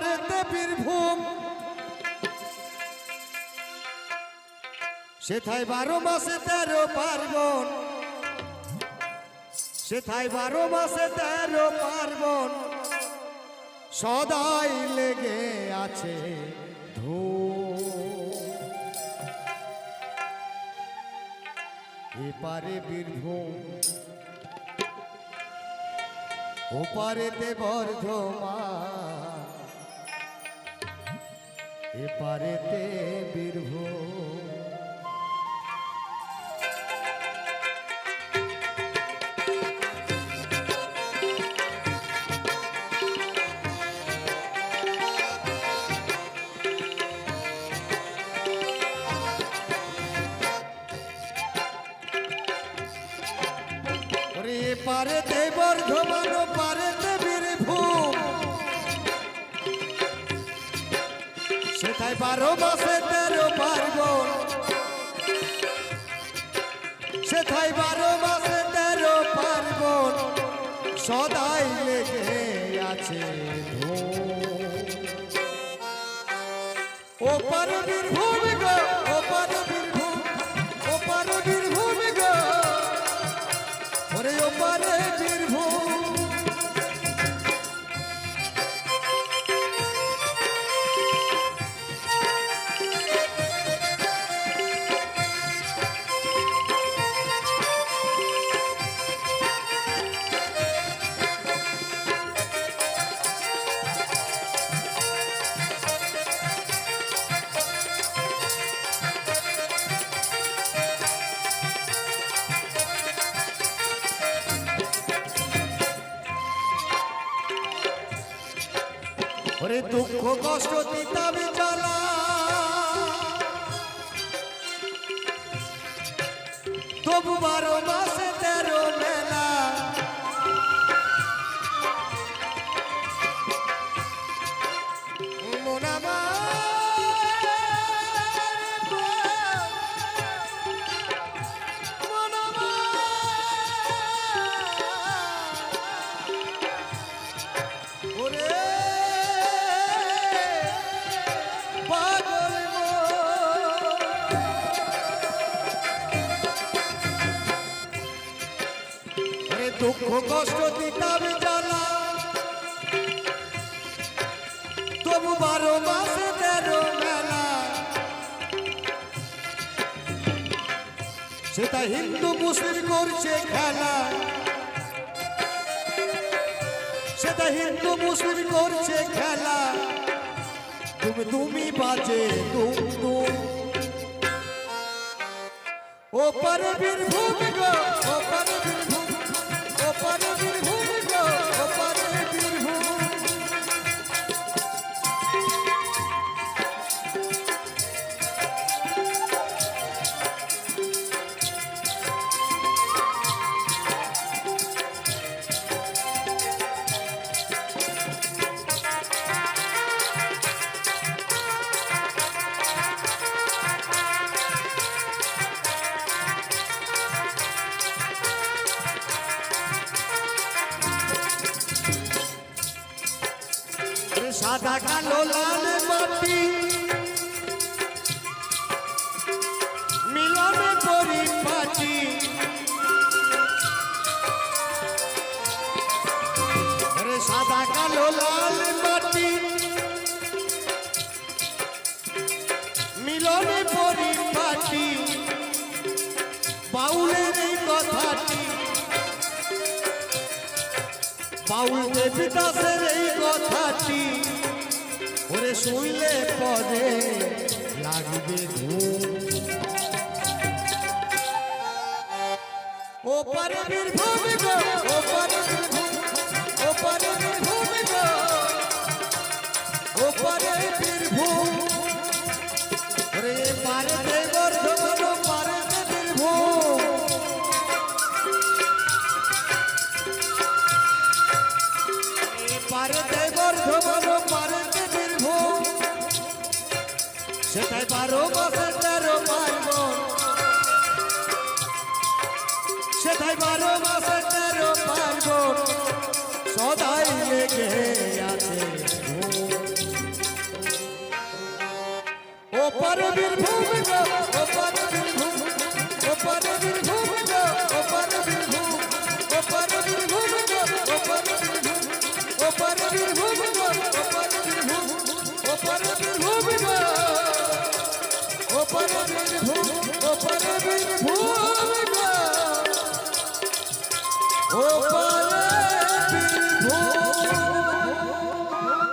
পারেতে বীরভূম। সেথায় বারো মাসে তেরো পার্বণ। সেথায় বারো মাসে তেরো পার্বণ। সদাই লেগে আছে ধূম এপারে বীরভূম, ওপারেতে বর্ধমান। এপারেতে বীরভূম। ওরে পারেতে বর্ধমান সেটাই বারো মাসে তেরো পার্বণ সেটাই বারো মাসে তেরো পার্বণ সদাই লেগে আছে ও পারবীর বীরভূম গো, ও পারবীর বীরভূম, ও পার ওরে দুঃখ কষ্ট তিতাবি জ্বালা। তবু দুঃখ কষ্ট দিতাম জ্বালা তবু বারো মাসে তেরো মেলা। সেটা হিন্দু মুসলিম করছে খেলা। সেটা হিন্দু মুসলিম করছে খেলা। তুমি তুমি বাজে তুম তুম ও পার বীরভূম গো ও বীরভূম ও বীরভূম সাদা কালো লাল মাটি মিলনে পরিপাটি আরে সাদা কালো লাল মাটি মিলনে পরিপাটি বাউলের এই কথাটি বাউল দেবদাসের এই কথাটি ওরে শুনলে পরে লাগবে ও পারে পারে বীরভূম ও পারে বীরভূম গো। ও পারে বীরভূম ওরে পারে দে বর্ধমান, ও সেটাই বারো মাসে তেরো পার্বণ সেটাই বারো মাসে তেরো পার্বণ সদাই লেগে আছে। ওপারে বীরভূম ওপারে বীরভূম ওপারে বীরভূম ওপারে বীরভূম ওপারে বীরভূম ওপারে বীরভূম ওপারে বীরভূম ওপারে বীরভূম ওপারে বীরভূম ভূ ওপরে বিন ভূ